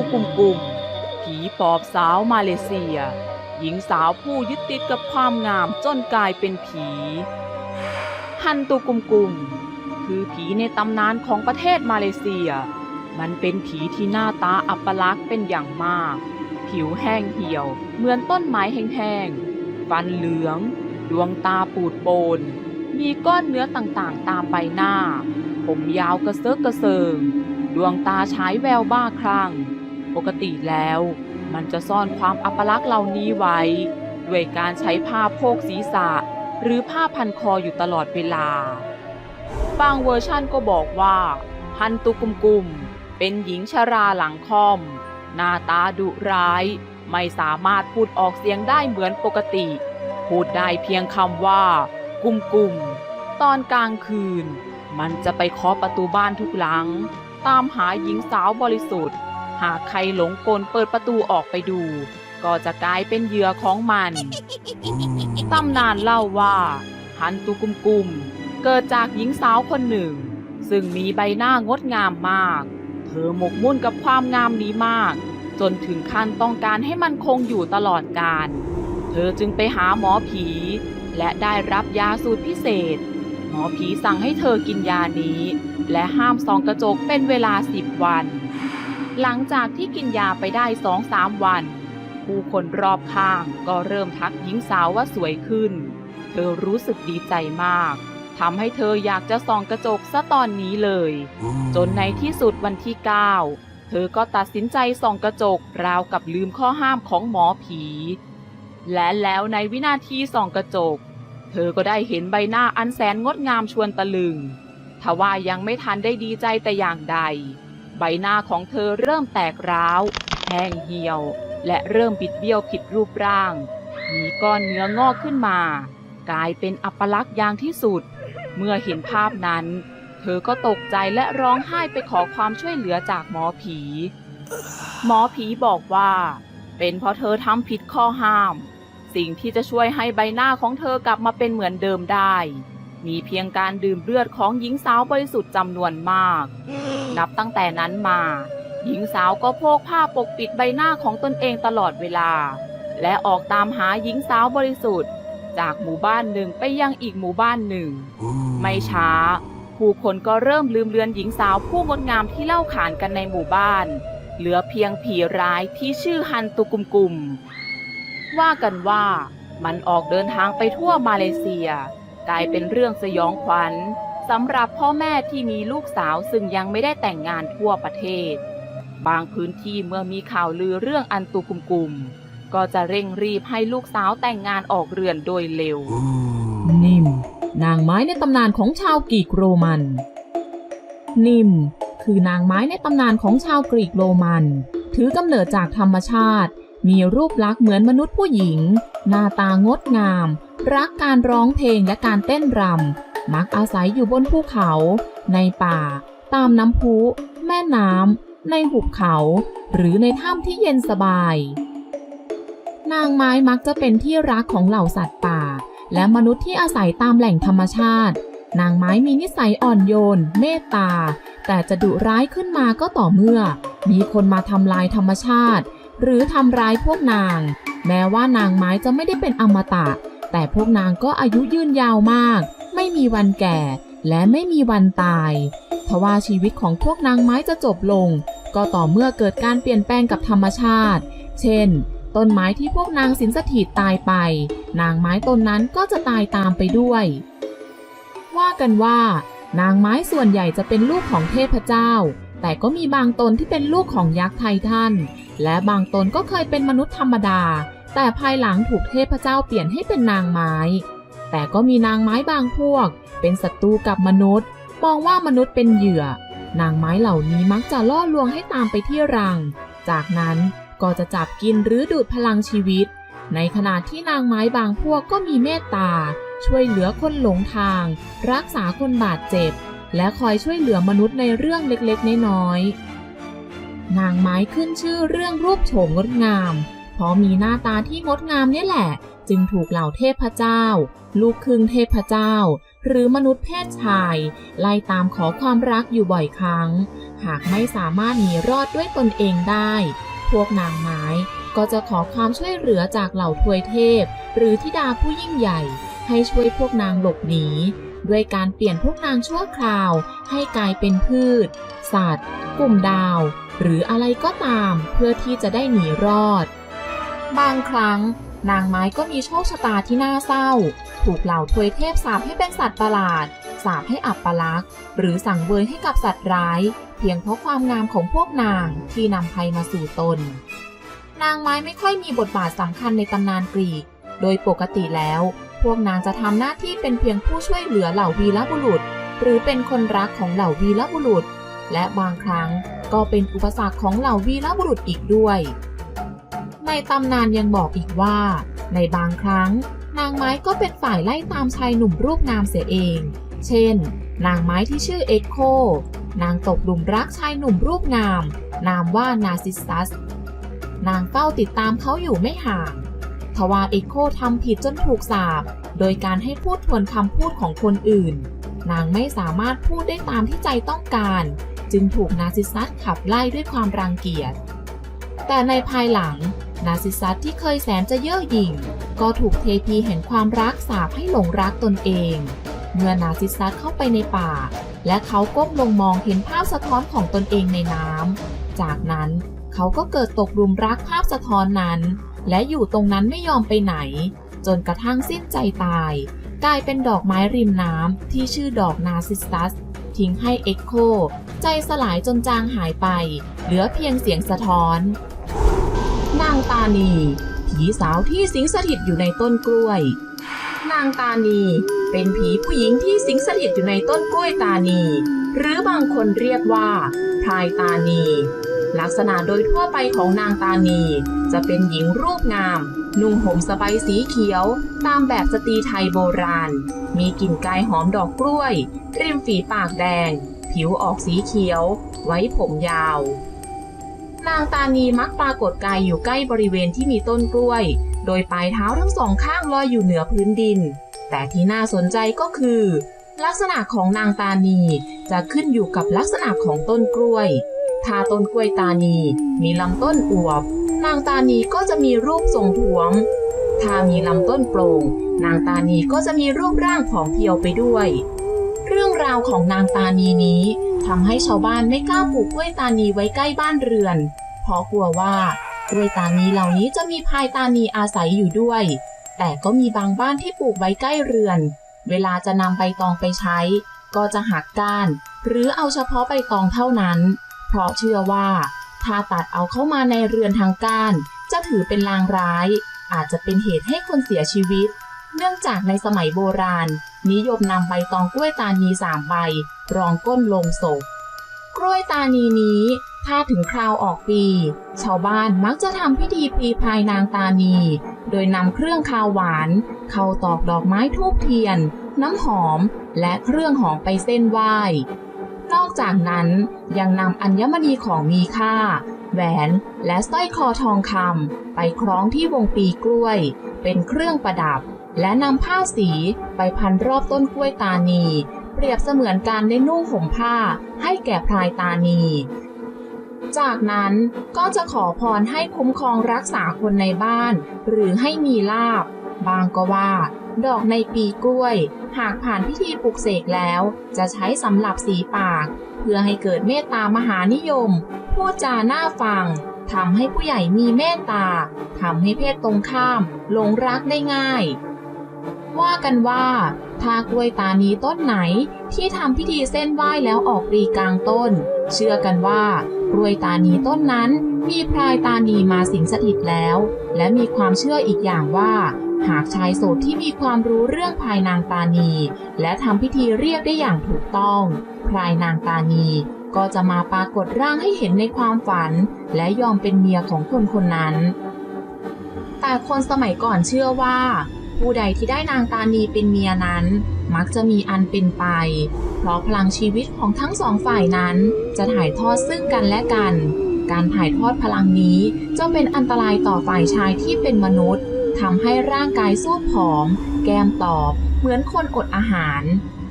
ฮันตูกุมกุมผีปอบสาวมาเลเซีย หญิงสาวผู้ยึดติดกับความงามจนกลายเป็นผี ฮันตูกุมกุมคือผีในตำนานของประเทศมาเลเซีย มันเป็นผีที่หน้าตาอัปลักษณ์เป็นอย่างมาก ผิวแห้งเหี่ยว เหมือนต้นไม้แห้งๆ ฟันเหลือง ดวงตาปูดโปน มีก้อนเนื้อต่างๆ ตามใบหน้า ผมยาวกระเซิกกระเซิง ดวงตาฉายแววบ้าคลั่ง ปกติแล้ว มันจะซ่อนความอัปลักษณ์เหล่านี้ไว้ ด้วยการใช้ผ้าโพกศีรษะ หรือผ้าพันคออยู่ตลอดเวลา บางเวอร์ชั่นก็บอกว่าฮันตุกุมกุมเป็นหญิงชราหลังค่อม หน้าตาดุร้าย ไม่สามารถพูดออกเสียงได้เหมือนปกติ พูดได้เพียงคำว่า กุมกุมตอนกลางคืน มันจะไปเคาะประตูบ้านทุกหลัง ตามหาหญิงสาวบริสุทธิ์ หากใครหลงกลเปิดประตูออกไปดู ก็จะกลายเป็นเหยื่อของมันตำนานเล่าว่า ฮันตุกุมกุม เกิดจากหญิงสาวคนหนึ่ง ซึ่งมีใบหน้างดงามมาก เธอหมกมุ่นกับความงามนี้มาก จนถึงขั้นต้องการให้มันคงอยู่ตลอดกาลเธอจึงไปหาหมอผี และได้รับยาสูตรพิเศษ หมอผีสั่งให้เธอกินยานี้ และห้ามส่องกระจกเป็นเวลาสิบวัน หลังจากที่กินยาไปได้สองสามวัน ผู้คนรอบข้างก็เริ่มทักหญิงสาวว่าสวยขึ้น เธอรู้สึกดีใจมากทำให้เธออยากจะส่องกระจกซะตอนนี้เลย จนในที่สุดวันที่ 9 เธอก็ตัดสินใจส่องกระจกราวกับลืมข้อห้ามของหมอผี และแล้วในวินาทีส่องกระจก เธอก็ได้เห็นใบหน้าอันแสนงดงามชวนตะลึงทว่ายังไม่ทันได้ดีใจแต่อย่างใด ใบหน้าของเธอเริ่มแตกร้าวแห้งเหี่ยว และเริ่มบิดเบี้ยวผิดรูปร่าง มีก้อนเนื้องอกขึ้นมา กลายเป็นอัปลักษณ์อย่างที่สุด เมื่อเห็นภาพนั้น เธอก็ตกใจและร้องไห้ไปขอความช่วยเหลือจากหมอผี หมอผีบอกว่า เป็นเพราะเธอทำผิดข้อห้าม สิ่งที่จะช่วยให้ใบหน้าของเธอกลับมาเป็นเหมือนเดิมได้ มีเพียงการดื่มเลือดของหญิงสาวบริสุทธิ์จำนวนมาก นับตั้งแต่นั้นมา หญิงสาวก็โพกผ้าปกปิดใบหน้าของตนเองตลอดเวลา และออกตามหาหญิงสาวบริสุทธิ์ จากหมู่บ้านหนึ่งไปยังอีกหมู่บ้านหนึ่ง ไม่ช้า ผู้คนก็เริ่มลืมเลือนหญิงสาวผู้งดงามที่เล่าขานกันในหมู่บ้าน เหลือเพียงผีร้ายที่ชื่อฮันตุกุมกุมว่ากันว่ามันออกเดินทางไปทั่วมาเลเซีย กลายเป็นเรื่องสยองขวัญสำหรับพ่อแม่ที่มีลูกสาวซึ่งยังไม่ได้แต่งงานทั่วประเทศ บางพื้นที่เมื่อมีข่าวลือเรื่องอันตุกุมกุม ก็จะเร่งรีบให้ลูกสาวแต่งงานออกเรือนโดยเร็ว นิมนางไม้ในตำนานของชาวกรีกโรมัน นิมคือนางไม้ในตำนานของชาวกรีกโรมัน ถือกำเนิดจากธรรมชาติ มีรูปลักษณ์เหมือนมนุษย์ผู้หญิง หน้าตางดงาม รักการร้องเพลงและการเต้นรำ มักอาศัยอยู่บนภูเขา ในป่า ตามน้ำพุ แม่น้ำ ในหุบเขา หรือในถ้ำที่เย็นสบาย นางไม้มักจะเป็นที่รักของเหล่าสัตว์ป่า และมนุษย์ที่อาศัยตามแหล่งธรรมชาติ นางไม้มีนิสัยอ่อนโยน เมตตา แต่จะดุร้ายขึ้นมาก็ต่อเมื่อ มีคนมาทำลายธรรมชาติ หรือทำร้ายพวกนาง แม้ว่านางไม้จะไม่ได้เป็นอมตะ แต่พวกนางก็อายุยืนยาวมาก ไม่มีวันแก่และไม่มีวันตายทว่าชีวิตของพวกนางไม้จะจบลง ก็ต่อเมื่อเกิดการเปลี่ยนแปลงกับธรรมชาติ เช่น ต้นไม้ที่พวกนางสินสถิตตายไป นางไม้ต้นนั้นก็จะตายตามไปด้วย ว่ากันว่า นางไม้ส่วนใหญ่จะเป็นลูกของเทพเจ้า แต่ก็มีบางตนที่เป็นลูกของยักษ์ไททัน และบางตนก็เคยเป็นมนุษย์ธรรมดา แต่ภายหลังถูกเทพเจ้าเปลี่ยนให้เป็นนางไม้ แต่ก็มีนางไม้บางพวก เป็นศัตรูกับมนุษย์ มองว่ามนุษย์เป็นเหยื่อ นางไม้เหล่านี้มักจะล่อลวงให้ตามไปที่รัง จากนั้นก็จะจับกินหรือดูดพลังชีวิต ในขณะที่นางไม้บางพวกก็มีเมตตา ช่วยเหลือคนหลงทาง รักษาคนบาดเจ็บ และคอยช่วยเหลือมนุษย์ในเรื่องเล็กๆ น้อยๆนางไม้ขึ้นชื่อเรื่องรูปโฉมงดงาม ราะมีหน้าตาที่งดงามนี่แหละ จึงถูกเหล่าเทพเจ้า ลูกครึ่งเทพเจ้า หรือมนุษย์เพศชาย ไล่ตามขอความรักอยู่บ่อยครั้ง หากไม่สามารถหนีรอดด้วยตนเองได้ พวกนางไม้ก็จะขอความช่วยเหลือจากเหล่าทวยเทพ หรือธิดาผู้ยิ่งใหญ่ ให้ช่วยพวกนางหลบหนีด้วยการเปลี่ยนพวกนางชั่วคราว ให้กลายเป็นพืช สัตว์ กลุ่มดาว หรืออะไรก็ตามเพื่อที่จะได้หนีรอด บางครั้ง นางไม้ก็มีโชคชะตาที่น่าเศร้า ถูกเหล่าทวยเทพสาปให้เป็นสัตว์ประหลาด สาปให้อับปลักษ์หรือสั่งเวยให้กับสัตว์ร้าย เพียงเพราะความงามของพวกนางที่นำภัยมาสู่ตน นางไม้ไม่ค่อยมีบทบาทสำคัญในตำนานกรีก โดยปกติแล้ว พวกนางจะทำหน้าที่เป็นเพียงผู้ช่วยเหลือเหล่าวีรบุรุษ หรือเป็นคนรักของเหล่าวีรบุรุษ และบางครั้งก็เป็นอุปสรรคของเหล่าวีรบุรุษอีกด้วย ในตำนานยังบอกอีกว่า ในบางครั้ง นางไม้ก็เป็นฝ่ายไล่ตามชายหนุ่มรูปงามเสียเอง เช่น นางไม้ที่ชื่อเอ็กโคนางตกหลุมรักชายหนุ่มรูปงาม นามว่านาซิสซัส นางเฝ้าติดตามเขาอยู่ไม่ห่าง ทว่าเอ็กโคทำผิดจนถูกสาปโดยการให้พูดทวนคำพูดของคนอื่น นางไม่สามารถพูดได้ตามที่ใจต้องการ จึงถูกนาซิสซัสขับไล่ด้วยความรังเกียจ แต่ในภายหลัง นาซิซัสที่เคยแสนจะเย่อหยิ่ง ก็ถูกเทพีแห่งความรักสาปให้หลงรักตนเอง เมื่อนาซิซัสเข้าไปในป่า และเขาก้มลงมองเห็นภาพสะท้อนของตนเองในน้ำ จากนั้นเขาก็เกิดตกหลุมรักภาพสะท้อนนั้น และอยู่ตรงนั้นไม่ยอมไปไหน จนกระทั่งสิ้นใจตาย กลายเป็นดอกไม้ริมน้ำที่ชื่อดอกนาซิสตัสทิ้งให้เอ็กโค ใจสลายจนจางหายไป เหลือเพียงเสียงสะท้อนางตานีผีสาวที่สิงสถิตอยู่ในต้นกล้วย นางตานีเป็นผีผู้หญิงที่สิงสถิตอยู่ในต้นกล้วยตานี หรือบางคนเรียกว่าพรายตานี ลักษณะโดยทั่วไปของนางตานี จะเป็นหญิงรูปงาม นุ่งห่มสบายสีเขียว ตามแบบสตรีไทยโบราณ มีกลิ่นกายหอมดอกกล้วยริมฝีปากแดง ผิวออกสีเขียว ไว้ผมยาว นางตานีมักปรากฏกายอยู่ใกล้บริเวณที่มีต้นกล้วย โดยปลายเท้าทั้งสองข้างลอยอยู่เหนือพื้นดิน แต่ที่น่าสนใจก็คือ ลักษณะของนางตานีจะขึ้นอยู่กับลักษณะของต้นกล้วย ถ้าต้นกล้วยตานีมีลำต้นอวบ นางตานีก็จะมีรูปทรงท้วม ถ้ามีลำต้นโปร่ง นางตานีก็จะมีรูปร่างผอมเพรียวไปด้วย เรื่องราวของนางตานีนี้ ทำให้ชาวบ้านไม่กล้าปลูกกล้วยตานีไว้ใกล้บ้านเรือน เพราะกลัวว่ากล้วยตานีเหล่านี้จะมีพายตานีอาศัยอยู่ด้วย แต่ก็มีบางบ้านที่ปลูกไว้ใกล้เรือน เวลาจะนำใบตองไปใช้ ก็จะหักก้าน หรือเอาเฉพาะใบตองเท่านั้น เพราะเชื่อว่า ถ้าตัดเอาเข้ามาในเรือนทางก้าน จะถือเป็นลางร้าย อาจจะเป็นเหตุให้คนเสียชีวิต เนื่องจากในสมัยโบราณ นิยมนำใบตองกล้วยตานีสามใบ รองก้นลงศพ กล้วยตานีนี้ ถ้าถึงคราวออกปี ชาวบ้านมักจะทำพิธีพรีพายนางตานี โดยนำเครื่องคาวหวาน เข้าตอกดอกไม้ทูบเทียน น้ำหอม และเครื่องหอมไปเส้นไหว้ นอกจากนั้นยังนำอัญมณีของมีค่า แหวนและสร้อยคอทองคำไปคล้องที่วงปีกล้วย เป็นเครื่องประดับและนำผ้าสีไปพันรอบต้นกล้วยตานี เปรียบเสมือนการได้นุ่งห่มผ้าให้แก่พรายตานี จากนั้นก็จะขอพรให้คุ้มครองรักษาคนในบ้าน หรือให้มีลาบ บางก็ว่า ดอกในปีกล้วย หากผ่านพิธีปลุกเสกแล้ว จะใช้สำหรับสีปาก เพื่อให้เกิดเมตตามหานิยม พูดจาหน่าฟังทำให้ผู้ใหญ่มีเมตตาทำให้เพศตรงข้ามหลงรักได้ง่าย ว่ากันว่าถ้ากล้วยตานีต้นไหนที่ทำพิธีเส้นไหว้แล้วออกปลีกลางต้น เชื่อกันว่ากล้วยตานีต้นนั้นมีพรายตานีมาสิงสถิตแล้ว และมีความเชื่ออีกอย่างว่า หากชายโสดที่มีความรู้เรื่องพรายนางตานี และทำพิธีเรียกได้อย่างถูกต้องพรายนางตานีก็จะมาปรากฏร่างให้เห็นในความฝัน และยอมเป็นเมียของคนคนนั้น แต่คนสมัยก่อนเชื่อว่า ผู้ใดที่ได้นางตานีเป็นเมียนั้น มักจะมีอันเป็นไป เพราะพลังชีวิตของทั้งสองฝ่ายนั้น จะถ่ายทอดซึ่งกันและกัน การถ่ายทอดพลังนี้จะเป็นอันตรายต่อฝ่ายชายที่เป็นมนุษย์ทำให้ร่างกายสู้ผอม แก้มตอบ เหมือนคนอดอาหาร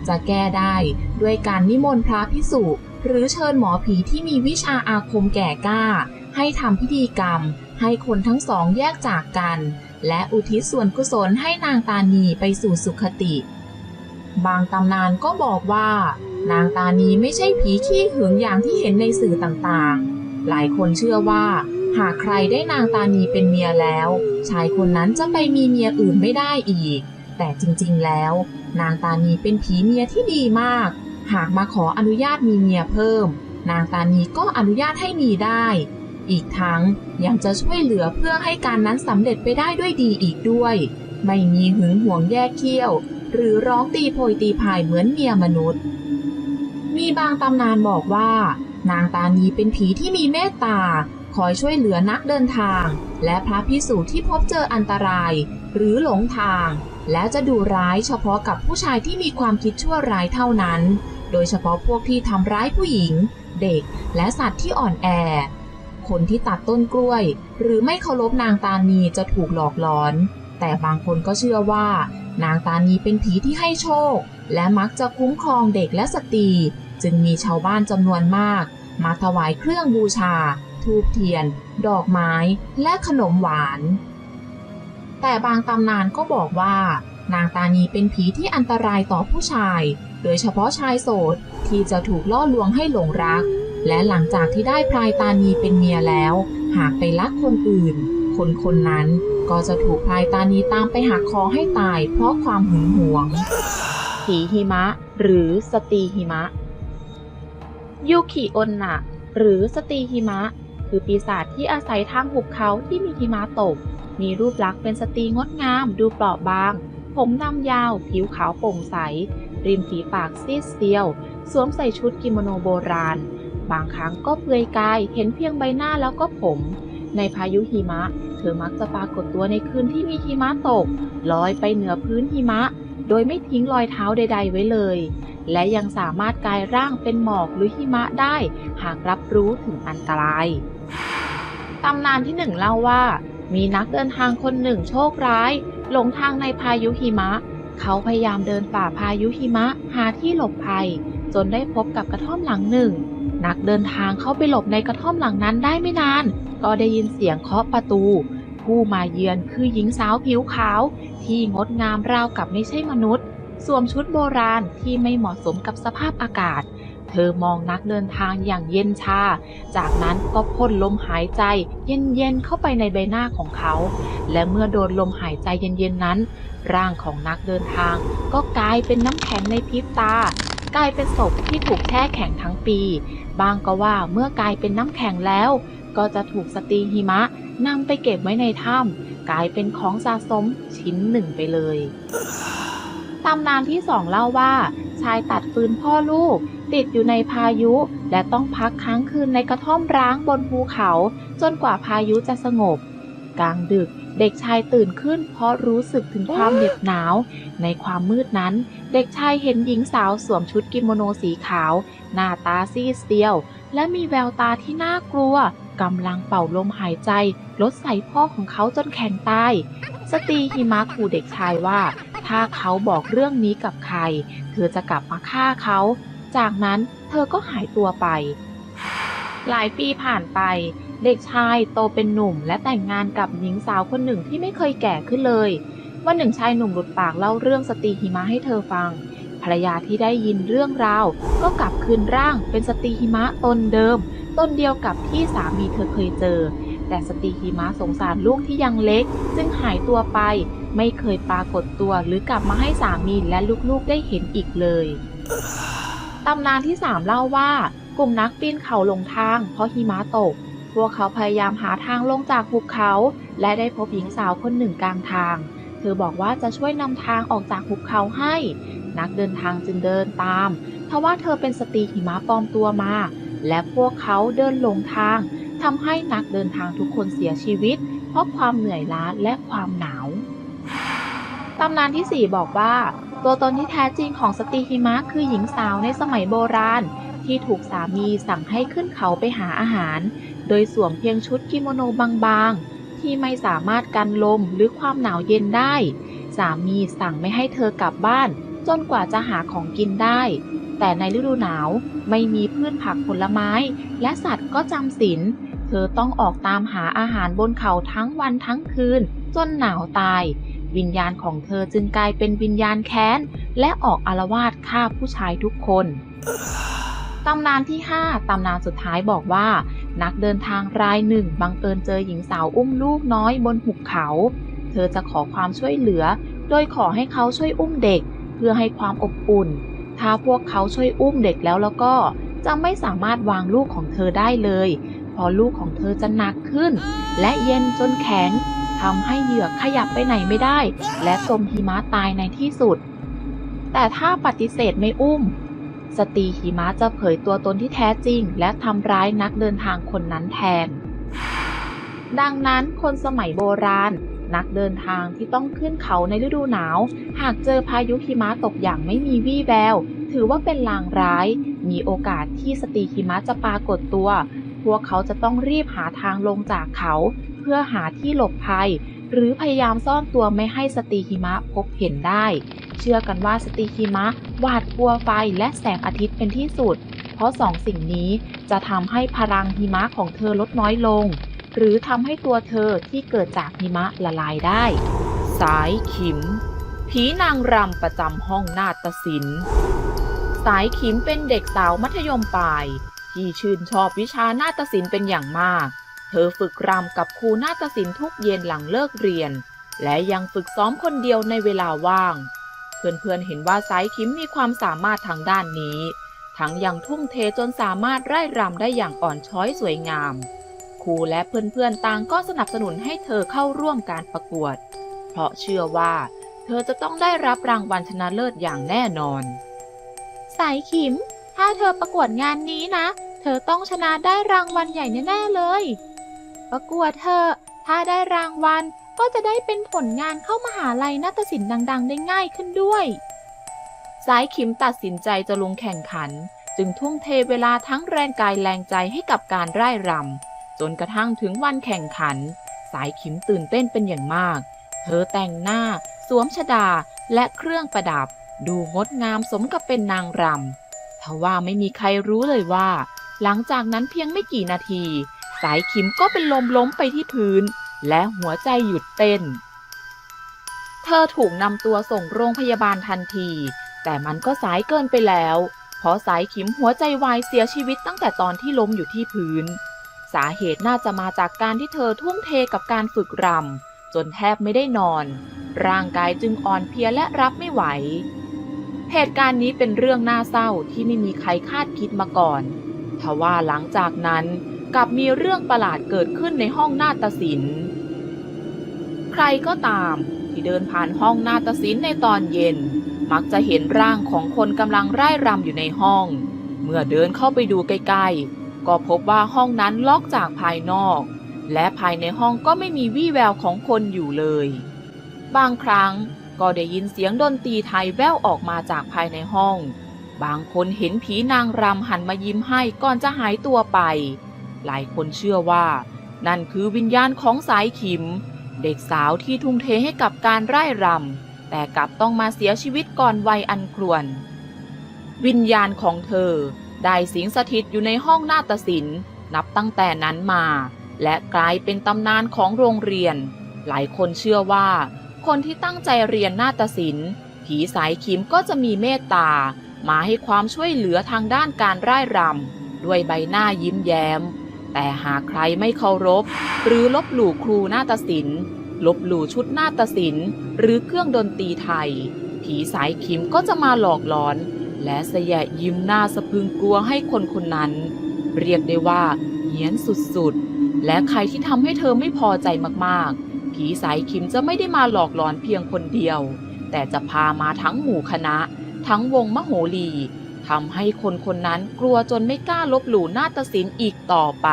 จะแก้ได้ด้วยการนิมนต์พระพิสุหรือเชิญหมอผีที่มีวิชาอาคมแก่กล้า ให้ทำพิธีกรรม ให้คนทั้งสองแยกจากกัน และอุทิศส่วนกุศลให้นางตานีไปสู่สุขติ บางตำนานก็บอกว่า นางตานีไม่ใช่ผีขี้หึงอย่างที่เห็นในสื่อต่างๆ หลายคนเชื่อว่า หากใครได้นางตานีเป็นเมียแล้ว ชายคนนั้นจะไปมีเมียอื่นไม่ได้อีก แต่จริงๆแล้ว นางตานีเป็นผีเมียที่ดีมาก หากมาขออนุญาตมีเมียเพิ่ม นางตานีก็อนุญาตให้มีได้ อีกทั้งยังจะช่วยเหลือเพื่อให้การนั้นสำเร็จไปได้ด้วยดีอีกด้วย ไม่มีหึงหวงแยกเขี้ยว หรือร้องตีโพยตีพายเหมือนเมียมนุษย์ มีบางตำนานบอกว่า นางตานีเป็นผีที่มีเมตตา คอยช่วยเหลือนักเดินทาง และพระพิสูจน์ที่พบเจออันตราย หรือหลงทาง และจะดูร้ายเฉพาะกับผู้ชายที่มีความคิดชั่วร้ายเท่านั้น โดยเฉพาะพวกที่ทำร้ายผู้หญิงเด็กและสัตว์ที่อ่อนแอ คนที่ตัดต้นกล้วย หรือไม่เคารพนางตานีจะถูกหลอกหลอน แต่บางคนก็เชื่อว่า นางตานีเป็นผีที่ให้โชค และมักจะคุ้มครองเด็กและสตรี จึงมีชาวบ้านจำนวนมาก มาถวายเครื่องบูชาทูบเทียน ดอกไม้ และขนมหวาน แต่บางตำนานก็บอกว่า นางตานีเป็นผีที่อันตรายต่อผู้ชาย โดยเฉพาะชายโสดที่จะถูกล่อลวงให้หลงรัก และหลังจากที่ได้พลายตานีเป็นเมียแล้ว หากไปรักคนอื่น คนคนนั้นก็จะถูกพลายตานีตามไปหักคอให้ตายเพราะความหึงหวง ผีหิมะ หรือสตีหิมะ ยูคิโอนนะหรือสตีหิมะ คือปีศาจที่อาศัยทางหุบเขาที่มีหิมะตก มีรูปลักษณ์เป็นสตรีงดงาม ดูเปราะบาง ผมดำยาว ผิวขาวโปร่งใส ริมฝีปากซีดเซียว สวมใส่ชุดกิโมโนโบราณ บางครั้งก็เปลือยกาย เห็นเพียงใบหน้าแล้วก็ผม ในพายุหิมะ เธอมักจะปรากฏตัวในคืนที่มีหิมะตก ลอยไปเหนือพื้นหิมะ โดยไม่ทิ้งรอยเท้าใด ๆ ไว้เลย และยังสามารถกลายร่างเป็นหมอกหรือหิมะได้ หากรับรู้ถึงอันตรายตำนานที่หนึ่งเล่าว่า มีนักเดินทางคนหนึ่งโชคร้าย หลงทางในพายุหิมะ เขาพยายามเดินฝ่าพายุหิมะ หาที่หลบภัย จนได้พบกับกระท่อมหลังหนึ่ง นักเดินทางเข้าไปหลบในกระท่อมหลังนั้นได้ไม่นาน ก็ได้ยินเสียงเคาะประตู ผู้มาเยือนคือหญิงสาวผิวขาว ที่งดงามราวกับไม่ใช่มนุษย์ สวมชุดโบราณที่ไม่เหมาะสมกับสภาพอากาศ เธอมองนักเดินทางอย่างเย็นชา จากนั้นก็พ่นลมหายใจเย็นๆเข้าไปในใบหน้าของเขา และเมื่อโดนลมหายใจเย็นๆนั้นร่างของนักเดินทางก็กลายเป็นน้ำแข็งในพริบตา กลายเป็นศพที่ถูกแช่แข็งทั้งปี บางก็ว่าเมื่อกลายเป็นน้ำแข็งแล้ว ก็จะถูกสตรีหิมะนำไปเก็บไว้ในถ้ำกลายเป็นของสะสมชิ้นหนึ่งไปเลยตำนานที่สองเล่าว่า ชายตัดฟืนพ่อลูก ติดอยู่ในพายุ และต้องพักค้างคืนในกระท่อมร้างบนภูเขา จนกว่าพายุจะสงบ กลางดึก เด็กชายตื่นขึ้นเพราะรู้สึกถึงความเหน็บหนาว ในความมืดนั้น เด็กชายเห็นหญิงสาวสวมชุดกิโมโนสีขาว หน้าตาซีดเซียว และมีแววตาที่น่ากลัวกำลังเป่าลมหายใจลดใส่พ่อของเขาจนแข็งตาย สตีหิมะขู่เด็กชายว่า ถ้าเขาบอกเรื่องนี้กับใคร เธอจะกลับมาฆ่าเขา จากนั้นเธอก็หายตัวไป หลายปีผ่านไป เด็กชายโตเป็นหนุ่มและแต่งงานกับหญิงสาวคนหนึ่งที่ไม่เคยแก่ขึ้นเลย วันหนึ่งชายหนุ่มหลุดปากเล่าเรื่องสตรีหิมะให้เธอฟัง ภรรยาที่ได้ยินเรื่องราว ก็กลับคืนร่างเป็นสตรีหิมะตนเดิมตนเดียวกับที่สามีเธอเคยเจอ แต่สตรีหิมะสงสารลูกที่ยังเล็ก จึงหายตัวไป ไม่เคยปรากฏตัวหรือกลับมาให้สามีและลูกๆได้เห็นอีกเลยตำนานที่3เล่าว่า กลุ่มนักปีนเขาลงทางเพราะหิมะตก พวกเขาพยายามหาทางลงจากภูเขา และได้พบหญิงสาวคนหนึ่งกลางทาง เธอบอกว่าจะช่วยนำทางออกจากภูเขาให้ นักเดินทางจึงเดินตามทว่าเธอเป็นสตรีหิมะปลอมตัวมา และพวกเขาเดินหลงทางทำให้นักเดินทางทุกคนเสียชีวิต เพราะความเหนื่อยล้าและความหนาวตำนานที่ 4 บอกว่า ตัวตนที่แท้จริงของสตรีหิมะคือหญิงสาวในสมัยโบราณ ที่ถูกสามีสั่งให้ขึ้นเขาไปหาอาหาร โดยสวมเพียงชุดกิโมโนบางๆ ที่ไม่สามารถกันลมหรือความหนาวเย็นได้ สามีสั่งไม่ให้เธอกลับบ้าน จนกว่าจะหาของกินได้ แต่ในฤดูหนาวไม่มีพืชผักผลไม้ และสัตว์ก็จำศีลเธอต้องออกตามหาอาหารบนเขาทั้งวันทั้งคืน จนหนาวตาย วิญญาณของเธอจึงกลายเป็นวิญญาณแค้น และออกอารวาสฆ่าผู้ชายทุกคนตำนานที่ 5 ตำนานสุดท้ายบอกว่า นักเดินทางรายหนึ่งบังเอิญเจอหญิงสาวอุ้มลูกน้อยบนหุบเขา เธอจะขอความช่วยเหลือ โดยขอให้เขาช่วยอุ้มเด็ก เพื่อให้ความอบอุ่น ถ้าพวกเขาช่วยอุ้มเด็กแล้วแล้วก็จะไม่สามารถวางลูกของเธอได้เลย เพราะลูกของเธอจะหนักขึ้น และเย็นจนแข็งทำให้เหยื่อขยับไปไหนไม่ได้ และจมหิมะตายในที่สุด แต่ถ้าปฏิเสธไม่อุ้ม สตรีหิมะจะเผยตัวตนที่แท้จริง และทำร้ายนักเดินทางคนนั้นแทน ดังนั้นคนสมัยโบราณ นักเดินทางที่ต้องขึ้นเขาในฤดูหนาว หากเจอพายุหิมะตกอย่างไม่มีวี่แวว ถือว่าเป็นลางร้าย มีโอกาสที่สตรีหิมะจะปรากฏตัว พวกเขาจะต้องรีบหาทางลงจากเขา เพื่อหาที่หลบภัย หรือพยายามซ่อนตัวไม่ให้สตีหิมะพบเห็นได้ เชื่อกันว่าสตีหิมะหวาดกลัวไฟและแสงอาทิตย์เป็นที่สุด เพราะสองสิ่งนี้จะทำให้พลังหิมะของเธอลดน้อยลง หรือทำให้ตัวเธอที่เกิดจากหิมะละลายได้ สายขิม ผีนางรำประจำห้องนาฏศิลป์ สายขิมเป็นเด็กสาวมัธยมปลายที่ชื่นชอบวิชานาฏศิลป์เป็นอย่างมาก เธอฝึกรำกับครูนาฏศิลป์ทุกเย็นหลังเลิกเรียน และยังฝึกซ้อมคนเดียวในเวลาว่าง เพื่อนๆเห็นว่าสายขิมมีความสามารถทางด้านนี้ ทั้งยังทุ่มเทจนสามารถไร่รำได้อย่างอ่อนช้อยสวยงาม ครูและเพื่อนๆต่างก็สนับสนุนให้เธอเข้าร่วมการประกวด เพราะเชื่อว่า เธอจะต้องได้รับรางวัลชนะเลิศอย่างแน่นอนสายขิม ถ้าเธอประกวดงานนี้นะ เธอต้องชนะได้รางวัลใหญ่แน่ๆเลย ประกวดเธอะถ้าได้รางวัลก็จะได้เป็นผลงานเข้ามหาลัยนาฏศิลป์ดัง ๆ ได้ง่ายขึ้นด้วย สายขิมตัดสินใจจะลงแข่งขัน จึงทุ่มเทเวลาทั้งแรงกายแรงใจให้กับการร่ายรำจนกระทั่งถึงวันแข่งขัน สายขิมตื่นเต้นเป็นอย่างมาก เธอแต่งหน้า สวมชดาและเครื่องประดับ ดูงดงามสมกับเป็นนางรำทว่าไม่มีใครรู้เลยว่า หลังจากนั้นเพียงไม่กี่นาที สายขิมก็เป็นลมล้มไปที่พื้น และหัวใจหยุดเต้น เธอถูกนำตัวส่งโรงพยาบาลทันที แต่มันก็สายเกินไปแล้ว เพราะสายขิมหัวใจวายเสียชีวิตตั้งแต่ตอนที่ล้มอยู่ที่พื้น สาเหตุน่าจะมาจากการที่เธอทุ่มเทกับการฝึกรำจนแทบไม่ได้นอน ร่างกายจึงอ่อนเพลียและรับไม่ไหว เหตุการณ์นี้เป็นเรื่องน่าเศร้าที่ไม่มีใครคาดคิดมาก่อนทว่าหลังจากนั้น กลับมีเรื่องประหลาดเกิดขึ้นในห้องนาฏศิลป์ ใครก็ตามที่เดินผ่านห้องนาฏศิลป์ในตอนเย็น มักจะเห็นร่างของคนกำลังร่ายรำอยู่ในห้อง เมื่อเดินเข้าไปดูใกล้ๆ ก็พบว่าห้องนั้นล็อกจากภายนอก และภายในห้องก็ไม่มีวี่แววของคนอยู่เลย บางครั้งก็ได้ยินเสียงดนตรีไทยแว่วออกมาจากภายในห้อง บางคนเห็นผีนางรำหันมายิ้มให้ก่อนจะหายตัวไป หลายคนเชื่อว่า นั่นคือวิญญาณของสายขิม เด็กสาวที่ทุ่มเทให้กับการร่ายรำแต่กลับต้องมาเสียชีวิตก่อนวัยอันควร วิญญาณของเธอได้สิงสถิตอยู่ในห้องนาฏศิลป์ นับตั้งแต่นั้นมา และกลายเป็นตำนานของโรงเรียน หลายคนเชื่อว่า คนที่ตั้งใจเรียนนาฏศิลป์ ผีสายขิมก็จะมีเมตตา มาให้ความช่วยเหลือทางด้านการร่ายรำด้วยใบหน้ายิ้มแย้ม แต่หากใครไม่เคารพ หรือลบหลู่ครูนาฏศิลป์ ลบหลู่ชุดนาฏศิลป์ หรือเครื่องดนตรีไทย ผีสายขิมก็จะมาหลอกหลอน และแสยะยิ้มหน้าสะพึงกลัวให้คนคนนั้น เรียกได้ว่าเหี้ยนสุดๆ และใครที่ทำให้เธอไม่พอใจมากๆ ผีสายขิมจะไม่ได้มาหลอกหลอนเพียงคนเดียว แต่จะพามาทั้งหมู่คณะ ทั้งวงมโหรี ทำให้คนคนนั้นกลัวจนไม่กล้าลบหลู่นาฏศิลป์อีกต่อไป